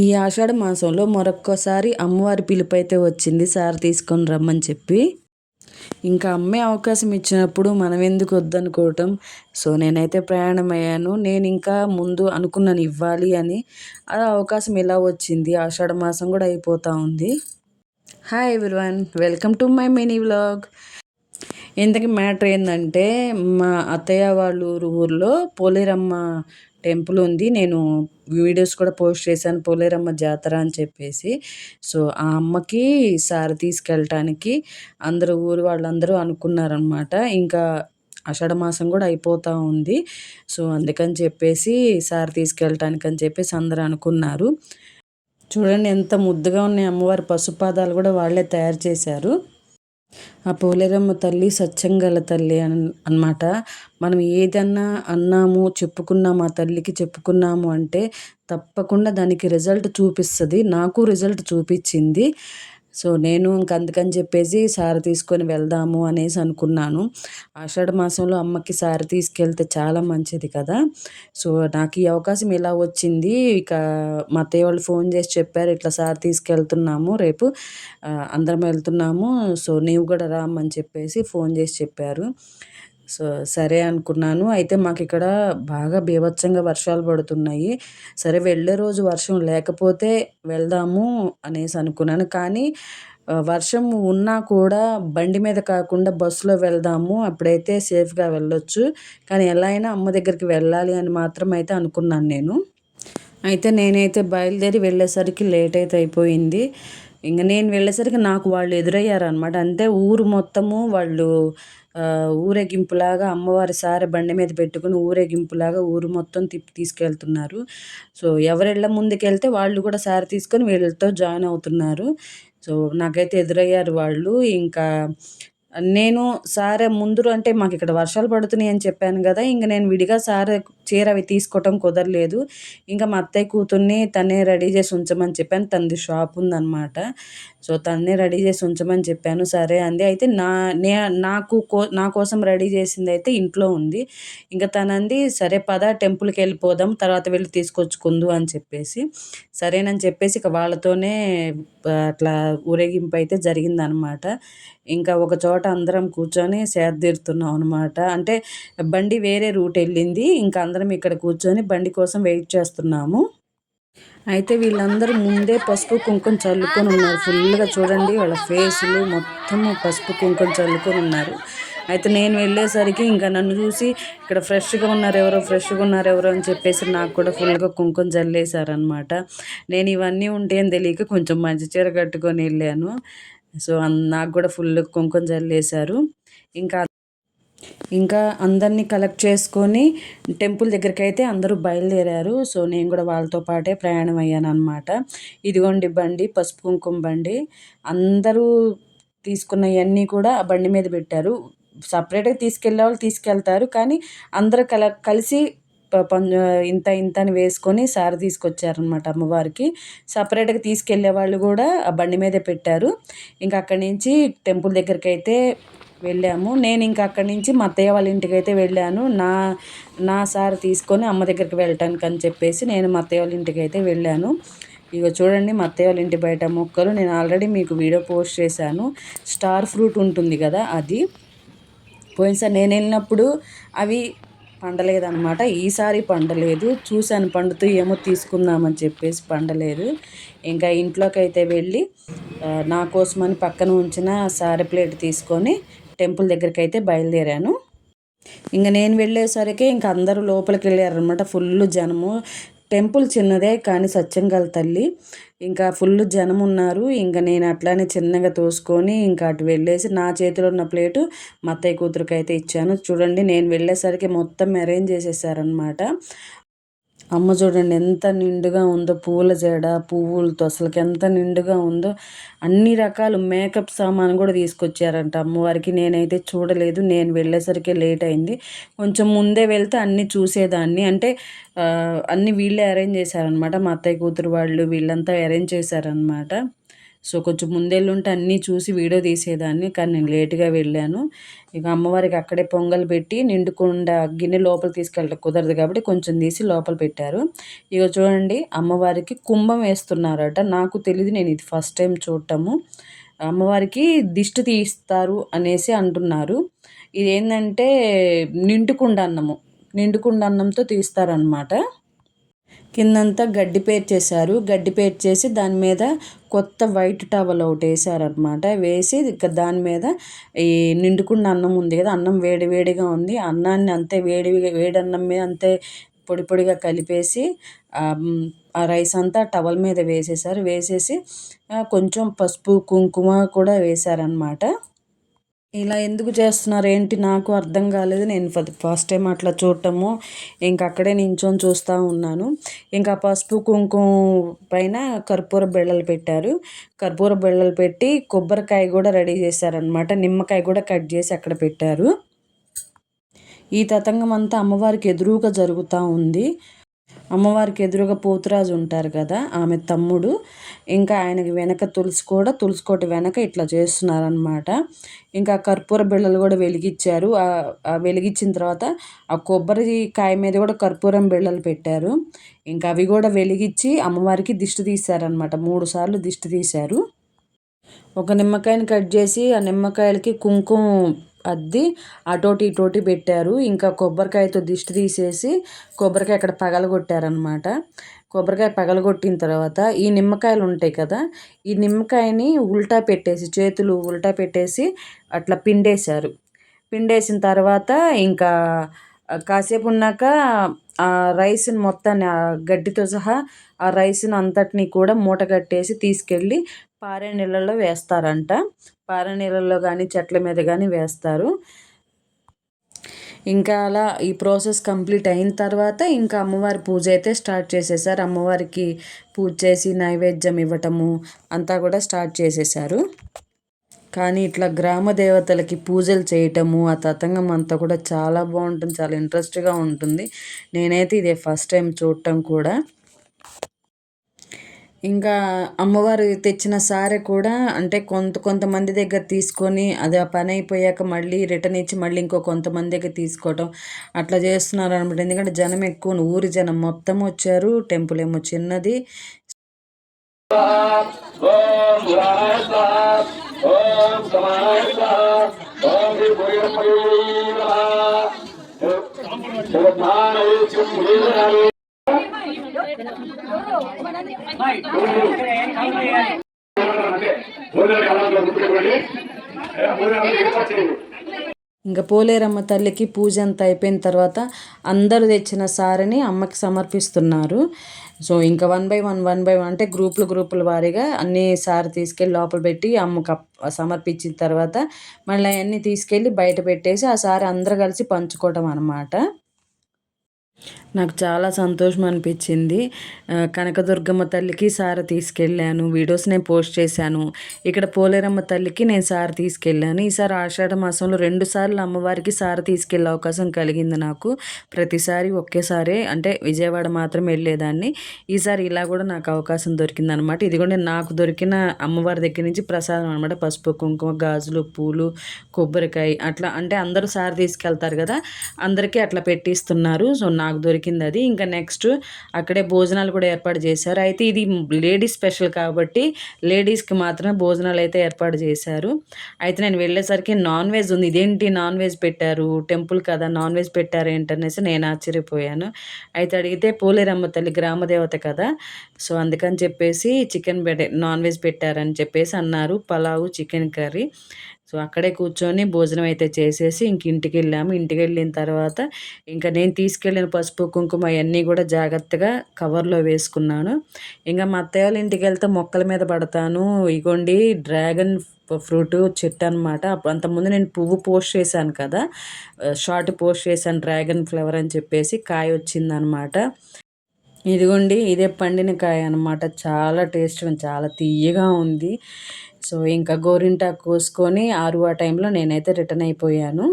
ఈ ఆషాఢ మాసంలో మరొక్కసారి అమ్మవారి పిలుపు అయితే వచ్చింది సార్ తీసుకొని రమ్మని చెప్పి. ఇంకా అమ్మే అవకాశం ఇచ్చినప్పుడు మనం ఎందుకు వద్దనుకోవటం? సో నేనైతే ప్రయాణం అయ్యాను నేను ఇంకా ముందు అనుకున్నాను ఇవ్వాలి అని. ఆ అవకాశం ఎలా వచ్చింది. ఆషాఢ మాసం కూడా అయిపోతూ ఉంది. Hi everyone welcome to my mini vlog ఇంతకీ మ్యాటర్ ఏంటంటే మా అత్తయ్య వాళ్ళ ఊరు ఊర్లో పోలేరమ్మ టెంపుల్ ఉంది. నేను వీడియోస్ కూడా పోస్ట్ చేశాను. పోలేరమ్మ జాతర అని చెప్పేసి. సో ఆ అమ్మకి సారి తీసుకెళ్ళటానికి అందరూ ఊరు వాళ్ళందరూ అనుకున్నారనమాట ఇంకా ఆషాఢ మాసం కూడా అయిపోతూ ఉంది. సో అందుకని చెప్పేసి సారి తీసుకెళ్ళటానికి అని చెప్పేసి అందరూ అనుకున్నారు. చూడండి ఎంత ముద్దుగా ఉన్నాయి. అమ్మవారి పశుపాదాలు కూడా వాళ్ళే తయారు చేశారు. ఆ పోలేరమ్మ తల్లి సత్యంగల తల్లి అన్ అనమాట మనం ఏదన్నా అన్నాము చెప్పుకున్నాము ఆ తల్లికి చెప్పుకున్నాము అంటే తప్పకుండా దానికి రిజల్ట్ చూపిస్తుంది. నాకు రిజల్ట్ చూపించింది. సో నేను ఇంక అందుకని చెప్పేసి సారి తీసుకొని వెళ్దాము అనేసి అనుకున్నాను. ఆషాఢ మాసంలో అమ్మకి సారి తీసుకెళ్తే చాలా మంచిది కదా. సో నాకు ఈ అవకాశం ఇలా వచ్చింది. ఇక మా అత్తయ్య వాళ్ళు ఫోన్ చేసి చెప్పారు ఇట్లా సారి తీసుకెళ్తున్నాము రేపు అందరం వెళ్తున్నాము. సో నీవు కూడా రామని చెప్పేసి ఫోన్ చేసి చెప్పారు. సో సరే అనుకున్నాను. అయితే మాకు ఇక్కడ బాగా బీభత్సంగా వర్షాలు పడుతున్నాయి. సరే వెళ్ళే రోజు వర్షం లేకపోతే వెళ్దాము అనేసి అనుకున్నాను. కానీ వర్షం ఉన్నా కూడా బండి మీద కాకుండా బస్సులో వెళ్దాము. అప్పుడైతే సేఫ్గా వెళ్ళొచ్చు. కానీ ఎలా అయినా అమ్మ దగ్గరికి వెళ్ళాలి అని మాత్రం అయితే అనుకున్నాను నేను. అయితే నేనైతే బయలుదేరి వెళ్ళేసరికి లేట్ అయితే అయిపోయింది. ఇంక నేను వెళ్ళేసరికి నాకు వాళ్ళు ఎదురయ్యారనమాట అంటే ఊరు మొత్తము వాళ్ళు ఊరేగింపులాగా అమ్మవారి సారె బండి మీద పెట్టుకుని ఊరేగింపులాగా ఊరు మొత్తం తిప్పి తీసుకెళ్తున్నారు. సో ఎవరెళ్ళ ముందుకెళ్తే వాళ్ళు కూడా సారి తీసుకొని వీళ్ళతో జాయిన్ అవుతున్నారు. సో నాకైతే ఎదురయ్యారు వాళ్ళు. ఇంకా నేను సార్ ముందు అంటే మాకు ఇక్కడ వర్షాలు పడుతున్నాయి అని చెప్పాను కదా ఇంక నేను విడిగా సార్ చీర అవి తీసుకోవటం కుదరలేదు. ఇంకా మా అత్తయ్య కూతుర్ని తనే రెడీ చేసి ఉంచమని చెప్పాను. తనది షాప్ ఉందన్నమాట. సో తన్నే రెడీ చేసి ఉంచమని చెప్పాను. సరే అంది. అయితే నా నే నాకు కో నా కోసం రెడీ చేసింది అయితే ఇంట్లో ఉంది. ఇంకా తనంది సరే పద టెంపుల్కి వెళ్ళిపోదాం తర్వాత వెళ్ళి తీసుకొచ్చుకుందు అని చెప్పేసి. సరేనని చెప్పేసి ఇక వాళ్ళతోనే అట్లా ఊరేగింపు అయితే జరిగిందనమాట ఇంకా ఒక చోట అందరం కూర్చొని సేదతీరుతున్నాం అనమాట అంటే బండి వేరే రూట్ వెళ్ళింది ఇంకా అందరం ఇక్కడ కూర్చొని బండి కోసం వెయిట్ చేస్తున్నాము. అయితే వీళ్ళందరూ ముందే పసుపు కుంకుమ చల్లుకొని ఉన్నారు. ఫుల్గా చూడండి వాళ్ళ ఫేసులు మొత్తం పసుపు కుంకుమ చల్లుకొని ఉన్నారు. అయితే నేను వెళ్ళేసరికి ఇంకా నన్ను చూసి ఇక్కడ ఫ్రెష్గా ఉన్నారు ఎవరో ఫ్రెష్గా ఉన్నారు ఎవరో అని చెప్పేసి నాకు కూడా ఫుల్గా కుంకుమ చల్లేశారనమాట నేను ఇవన్నీ ఉంటే తెలియక కొంచెం మంచి చీర కట్టుకొని వెళ్ళాను. సో నాకు కూడా ఫుల్ కుంకుమ చల్లేశారు ఇంకా ఇంకా అందరినీ కలెక్ట్ చేసుకొని టెంపుల్ దగ్గరికి అయితే అందరూ బయలుదేరారు. సో నేను కూడా వాళ్ళతో పాటే ప్రయాణం అయ్యాను అనమాట ఇదిగోండి బండి పసుపు కుంకుమ బండి. అందరూ తీసుకున్నవన్నీ కూడా ఆ బండి మీద పెట్టారు. సపరేట్గా తీసుకెళ్ళే వాళ్ళు తీసుకెళ్తారు. కానీ అందరూ కల కలిసి ఇంత ఇంత అని వేసుకొని సారి తీసుకొచ్చారనమాట అమ్మవారికి. సపరేట్గా తీసుకెళ్ళే వాళ్ళు కూడా ఆ బండి మీదే పెట్టారు. ఇంకా అక్కడి నుంచి టెంపుల్ దగ్గరికి అయితే వెళ్ళాము. నేను ఇంకా అక్కడి నుంచి మా అత్తయ్య వాళ్ళ ఇంటికి అయితే వెళ్ళాను. నా నా సార్ తీసుకొని అమ్మ దగ్గరికి వెళ్ళటానికి అని చెప్పేసి నేను మా అత్తయ్య వాళ్ళ ఇంటికి అయితే వెళ్ళాను. ఇక చూడండి మా అత్తయ్య వాళ్ళ ఇంటి బయట మొక్కలు. నేను ఆల్రెడీ మీకు వీడియో పోస్ట్ చేశాను. స్టార్ ఫ్రూట్ ఉంటుంది కదా అది. పోయినసారి నేను వెళ్ళినప్పుడు అవి పండలేదనమాట ఈసారి పండలేదు. చూశాను పండుతూ ఏమో తీసుకుందామని చెప్పేసి పండలేదు. ఇంకా ఇంట్లోకి అయితే వెళ్ళి నా కోసమని పక్కన ఉంచిన సారీ ప్లేట్ తీసుకొని టెంపుల్ దగ్గరికి అయితే బయలుదేరాను. ఇంకా నేను వెళ్ళేసరికి ఇంక అందరూ లోపలికి వెళ్ళారనమాట ఫుల్ జనము. టెంపుల్ చిన్నదే కానీ సత్యంగల తల్లి. ఇంకా ఫుల్ జనం ఉన్నారు ఇంకా నేను అట్లానే చిన్నగా తోసుకొని ఇంకా అటు వెళ్ళేసి నా చేతిలో ఉన్న ప్లేటు మా అత్తయ్య కూతురికి అయితే ఇచ్చాను. చూడండి నేను వెళ్ళేసరికి మొత్తం అరేంజ్ చేసేసారనమాట అమ్మ చూడండి ఎంత నిండుగా ఉందో పూల జడ పువ్వులతో అసలుకి ఎంత నిండుగా ఉందో. అన్ని రకాల మేకప్ సామాను కూడా తీసుకొచ్చారంట అమ్మవారికి. నేనైతే చూడలేదు నేను వెళ్ళేసరికి లేట్ అయింది. కొంచెం ముందే వెళ్తే అన్నీ చూసేదాన్ని. అంటే అన్నీ వీళ్ళే అరేంజ్ చేశారనమాట మా అత్తయ్య కూతురు వాళ్ళు వీళ్ళంతా అరేంజ్ చేశారనమాట సో కొంచెం ముందెళ్ళుంటే అన్నీ చూసి వీడియో తీసేదాన్ని కానీ నేను లేటుగా వెళ్ళాను. ఇక అమ్మవారికి అక్కడే పొంగల్ పెట్టి నిండుకుండా గిన్నె లోపల తీసుకెళ్ళడం కుదరదు కాబట్టి కొంచెం తీసి లోపల పెట్టారు. ఇక చూడండి అమ్మవారికి కుంభం వేస్తున్నారట. నాకు తెలియదు నేను ఇది ఫస్ట్ టైం చూడటము. అమ్మవారికి దిష్టి తీస్తారు అనేసి అంటున్నారు. ఇదేంటంటే నిండుకుండా అన్నము. నిండుకుండ అన్నంతో తీస్తారనమాట కిందంతా గడ్డి పేర్చేశారు గడ్డి పేర్చేసి దాని మీద కొత్త వైట్ టవల్ ఒకటి వేసారనమాట వేసి ఇక దాని మీద ఈ నిండుకున్న అన్నం ఉంది కదా అన్నం వేడి వేడిగా ఉంది. అన్నాన్ని అంతే వేడి వేడి అన్నం మీద అంతే పొడి పొడిగా కలిపేసి ఆ రైస్ అంతా టవల్ మీద వేసేసారు వేసేసి కొంచెం పసుపు కుంకుమ కూడా వేశారనమాట ఇలా ఎందుకు చేస్తున్నారు? ఏంటి? నాకు అర్థం కాలేదు. నేను ఫస్ట్ టైం అట్లా చూడటము. ఇంక అక్కడే నించొని చూస్తూ ఉన్నాను. ఇంకా పసుపు కుంకుమ పైన కర్పూర బిళ్ళలు పెట్టారు. కర్పూర బిళ్ళలు పెట్టి కొబ్బరికాయ కూడా రెడీ చేశారనమాట నిమ్మకాయ కూడా కట్ చేసి అక్కడ పెట్టారు. ఈ తతంగం అంతా అమ్మవారికి ఎదురుగా జరుగుతూ ఉంది. అమ్మవారికి ఎదురుగా పోతురాజు ఉంటారు కదా ఆమె తమ్ముడు. ఇంకా ఆయనకి వెనక తులసి కూడా తులసి కోట వెనక ఇట్లా చేస్తున్నారనమాట ఇంకా కర్పూర బిళ్ళలు కూడా వెలిగించారు. వెలిగించిన తర్వాత ఆ కొబ్బరి కాయ మీద కూడా కర్పూరం బిళ్ళలు పెట్టారు. ఇంకా అవి కూడా వెలిగించి అమ్మవారికి దిష్టి తీశారనమాట మూడు సార్లు దిష్టి తీశారు. ఒక నిమ్మకాయని కట్ చేసి ఆ నిమ్మకాయలకి కుంకుమ అద్ది అటోటి ఇటోటి పెట్టారు. ఇంకా కొబ్బరికాయతో దిష్టి తీసేసి కొబ్బరికాయ అక్కడ పగలగొట్టారనమాట కొబ్బరికాయ పగలగొట్టిన తర్వాత ఈ నిమ్మకాయలు ఉంటాయి కదా ఈ నిమ్మకాయని ఉల్టా పెట్టేసి చేతులు ఉల్టా పెట్టేసి అట్లా పిండేశారు. పిండేసిన తర్వాత ఇంకా కాసేపు ఉన్నాక ఆ రైస్ని మొత్తాన్ని గడ్డితో సహా ఆ రైస్ని అంతటిని కూడా మూట కట్టేసి తీసుకెళ్ళి పారే నీళ్ళల్లో వేస్తారంట. పారే నీళ్ళల్లో కానీ చెట్ల మీద కానీ వేస్తారు. ఇంకా అలా ఈ ప్రాసెస్ కంప్లీట్ అయిన తర్వాత ఇంకా అమ్మవారి పూజ అయితే స్టార్ట్ చేసేసారు. అమ్మవారికి పూజ చేసి నైవేద్యం ఇవ్వటము అంతా కూడా స్టార్ట్ చేసేసారు. కానీ ఇట్లా గ్రామ దేవతలకి పూజలు చేయటము ఆ తతంగం అంతా కూడా చాలా బాగుంటుంది. చాలా ఇంట్రెస్ట్గా ఉంటుంది. నేనైతే ఇదే ఫస్ట్ టైం చూడటం కూడా. ఇంకా అమ్మవారు తెచ్చిన సారె కూడా అంటే కొంత కొంతమంది దగ్గర తీసుకొని అది ఆ పని అయిపోయాక మళ్ళీ రిటర్న్ ఇచ్చి మళ్ళీ ఇంకో కొంతమంది దగ్గర తీసుకోవటం అట్లా చేస్తున్నారు అనమాట ఎందుకంటే జనం ఎక్కువ ఊరి జనం మొత్తం వచ్చారు టెంపుల్ ఏమో చిన్నది. ఇంకా పోలేరమ్మ తల్లికి పూజ అంతా అయిపోయిన తర్వాత అందరూ తెచ్చిన సారని అమ్మకి సమర్పిస్తున్నారు. సో ఇంకా one by one one by one అంటే గ్రూపులు గ్రూపుల వారీగా అన్ని సారి తీసుకెళ్ళి లోపల పెట్టి అమ్మకు సమర్పించిన తర్వాత మళ్ళీ అవన్నీ తీసుకెళ్ళి బయట పెట్టేసి ఆ సారి అందరు కలిసి పంచుకోవటం అనమాట నాకు చాలా సంతోషం అనిపించింది. కనకదుర్గమ్మ తల్లికి సార తీసుకెళ్ళాను. వీడియోస్ నేను పోస్ట్ చేశాను. ఇక్కడ పోలేరమ్మ తల్లికి నేను సార తీసుకెళ్ళాను. ఈసారి ఆషాఢ మాసంలో రెండు సార్లు అమ్మవారికి సార తీసుకెళ్ళే అవకాశం కలిగింది నాకు. ప్రతిసారి ఒకేసారి అంటే విజయవాడ మాత్రం వెళ్ళేదాన్ని. ఈసారి ఇలా కూడా నాకు అవకాశం దొరికింది అనమాట ఇది కూడా నాకు దొరికిన అమ్మవారి దగ్గర నుంచి ప్రసాదం అనమాట. పసుపు కుంకుమ గాజులు పూలు కొబ్బరికాయ అట్లా అంటే అందరూ సారి తీసుకెళ్తారు కదా అందరికీ అట్లా పెట్టిస్తున్నారు. సో నాకు దొరికింది అది ఇంకా నెక్స్ట్ అక్కడే భోజనాలు కూడా ఏర్పాటు చేశారు. అయితే ఇది లేడీస్ స్పెషల్ కాబట్టి లేడీస్కి మాత్రమే భోజనాలు అయితే ఏర్పాటు చేశారు. అయితే నేను వెళ్ళేసరికి నాన్ వెజ్ ఉంది. ఇదేంటి నాన్ వెజ్ పెట్టారు? టెంపుల్ కదా నాన్ వెజ్ పెట్టారు ఏంటనేసి నేను ఆశ్చర్యపోయాను. అయితే అడిగితే పోలేరమ్మ తల్లి గ్రామదేవత కదా సో అందుకని చెప్పేసి చికెన్ పెట్టే నాన్ వెజ్ పెట్టారని చెప్పేసి అన్నారు. Pulao chicken curry. సో అక్కడే కూర్చొని భోజనం అయితే చేసేసి ఇంక ఇంటికి వెళ్ళాము ఇంటికి వెళ్ళిన తర్వాత ఇంకా నేను తీసుకెళ్ళిన పసుపు కుంకుమ అవన్నీ కూడా జాగ్రత్తగా కవర్లో వేసుకున్నాను. ఇంకా మా అత్తయ్య ఇంటికి వెళ్తే మొక్కల మీద పడతాను. ఇగోండి డ్రాగన్ ఫ్రూట్ చెట్టు అనమాట అంతకుముందు నేను పువ్వు పోస్ట్ చేశాను కదా షార్ట్ పోస్ట్ చేశాను డ్రాగన్ ఫ్లవర్ అని చెప్పేసి కాయ వచ్చిందనమాట ఇదిగోండి ఇదే పండిన కాయ అనమాట చాలా టేస్ట్ చాలా తీయగా ఉంది. సో ఇంకా గోరింటాకు కోసుకొని ఆరు ఆ టైంలో నేనైతే రిటర్న్ అయిపోయాను.